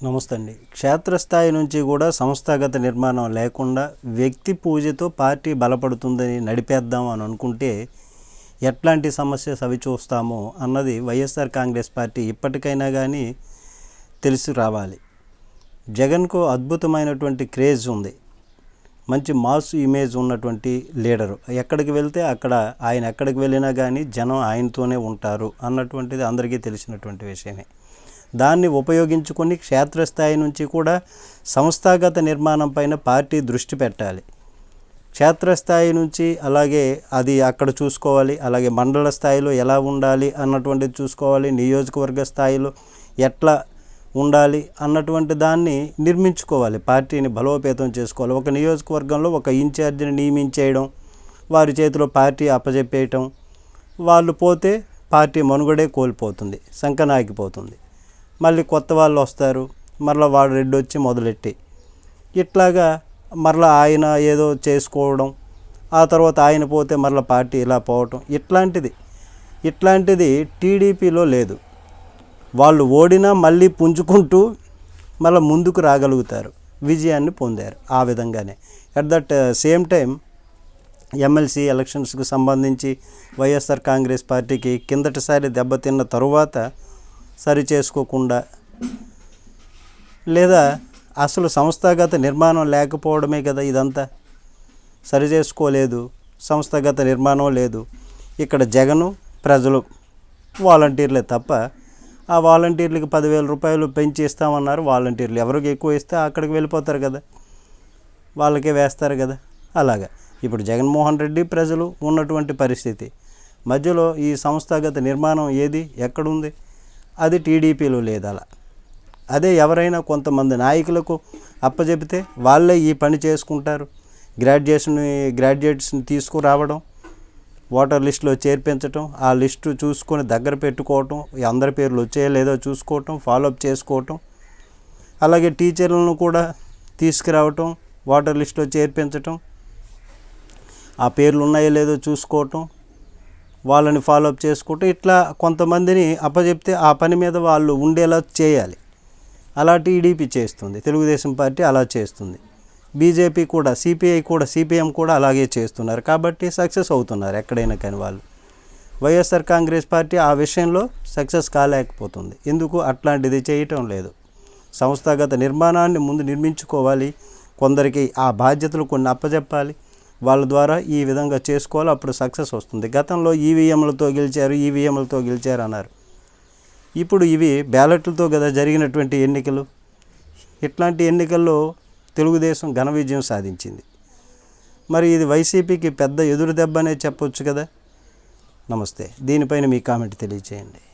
నమస్తే అండి క్షేత్రస్థాయి నుంచి కూడా సంస్థాగత నిర్మాణం లేకుండా వ్యక్తి పూజతో పార్టీ బలపడుతుందని నడిపేద్దాం అని అనుకుంటే ఎట్లాంటి సమస్య సవి చూస్తామో అన్నది వైఎస్ఆర్ కాంగ్రెస్ పార్టీ ఇప్పటికైనా కానీ తెలిసి రావాలి. జగన్కు అద్భుతమైనటువంటి క్రేజ్ ఉంది. మంచి మాస్ ఇమేజ్ ఉన్నటువంటి లీడరు. ఎక్కడికి వెళ్తే అక్కడ ఆయన ఎక్కడికి వెళ్ళినా కానీ జనం ఆయనతోనే ఉంటారు అన్నటువంటిది అందరికీ తెలిసినటువంటి విషయమే. దాన్ని ఉపయోగించుకొని క్షేత్రస్థాయి నుంచి కూడా సంస్థాగత నిర్మాణం పైన పార్టీ దృష్టి పెట్టాలి. క్షేత్రస్థాయి నుంచి అలాగే అది అక్కడ చూసుకోవాలి అలాగే మండల స్థాయిలో ఎలా ఉండాలి అన్నటువంటిది చూసుకోవాలి నియోజకవర్గ స్థాయిలో ఎట్లా ఉండాలి అన్నటువంటి దాన్ని నిర్మించుకోవాలి పార్టీని బలోపేతం చేసుకోవాలి. ఒక నియోజకవర్గంలో ఒక ఇన్ఛార్జిని నియమించేయడం వారి చేతిలో పార్టీ అప్పజెప్పేయటం వాళ్ళు పోతే పార్టీ మనుగడే కోల్పోతుంది శంకనాగిపోతుంది మళ్ళీ కొత్త వాళ్ళు వస్తారు. మరలా వాడు రెడ్డి వచ్చి మొదలెట్టి. ఇట్లాగా మరలా ఆయన ఏదో చేసుకోవడం ఆ తర్వాత ఆయన పోతే మరలా పార్టీ ఇలా పోవటం ఇట్లాంటిది. ఇట్లాంటిది టీడీపీలో లేదు. వాళ్ళు ఓడినా మళ్ళీ పుంజుకుంటూ మళ్ళీ ముందుకు రాగలుగుతారు. విజయాన్ని పొందారు ఆ విధంగానే. At that same time MLC ఎలక్షన్స్కు సంబంధించి వైఎస్ఆర్ కాంగ్రెస్ పార్టీకి కిందటిసారి దెబ్బతిన్న తరువాత సరి చేసుకోకుండా లేదా అసలు సంస్థాగత నిర్మాణం లేకపోవడమే కదా ఇదంతా. సరి చేసుకోలేదు సంస్థాగత నిర్మాణం లేదు. ఇక్కడ జగను ప్రజలు వాలంటీర్లే తప్ప ఆ వాలంటీర్లకి పదివేల రూపాయలు పెంచి ఇస్తామన్నారు వాలంటీర్లు ఎవరికి ఎక్కువ ఇస్తే అక్కడికి వెళ్ళిపోతారు కదా. వాళ్ళకే వేస్తారు కదా. అలాగా. ఇప్పుడు జగన్మోహన్ రెడ్డి ప్రజలు ఉన్నటువంటి పరిస్థితి. మధ్యలో ఈ సంస్థాగత నిర్మాణం ఏది? ఎక్కడుంది? అది టీడీపీలో లేదు అలా. అదే ఎవరైనా కొంతమంది నాయకులకు అప్పచెపితే వాళ్ళే ఈ పని చేసుకుంటారు. గ్రాడ్యుయేషన్ గ్రాడ్యుయేట్స్ని తీసుకురావడం ఓటర్ లిస్టులో చేర్పించటం ఆ లిస్టు చూసుకొని దగ్గర పెట్టుకోవటం ఈ అందరి పేర్లు వచ్చాయో లేదో చూసుకోవటం ఫాలోఅప్ చేసుకోవటం అలాగే టీచర్లను కూడా తీసుకురావటం ఓటర్ లిస్టులో చేర్పించటం ఆ పేర్లు ఉన్నాయో లేదో చూసుకోవటం వాళ్ళని ఫాలోఅప్ చేసుకుంటూ ఇట్లా కొంతమందిని అప్పచెప్తే ఆ పని మీద వాళ్ళు ఉండేలా చేయాలి. అలా టీడీపీ చేస్తుంది తెలుగుదేశం పార్టీ అలా చేస్తుంది. బీజేపీ కూడా సిపిఐ కూడా సిపిఎం కూడా అలాగే చేస్తున్నారు కాబట్టి సక్సెస్ అవుతున్నారు ఎక్కడైనా కానీ వాళ్ళు. వైఎస్ఆర్ కాంగ్రెస్ పార్టీ ఆ విషయంలో సక్సెస్ కాలేకపోతుంది. ఎందుకు? అట్లాంటిది చేయటం లేదు. సంస్థాగత నిర్మాణాన్ని ముందు నిర్మించుకోవాలి. కొందరికి ఆ బాధ్యతలు కొన్ని అప్పచెప్పాలి వాళ్ళ ద్వారా ఈ విధంగా చేసుకోవాలి అప్పుడు సక్సెస్ వస్తుంది. గతంలో ఈవీఎంలతో గెలిచారు ఈవీఎంలతో గెలిచారు అన్నారు. ఇప్పుడు ఇవి బ్యాలెట్లతో కదా జరిగినటువంటి ఎన్నికలు. ఇట్లాంటి ఎన్నికల్లో తెలుగుదేశం ఘన విజయం సాధించింది. మరి ఇది వైసీపీకి పెద్ద ఎదురు దెబ్బ అనే చెప్పొచ్చు కదా? నమస్తే. దీనిపైన మీ కామెంట్ తెలియచేయండి.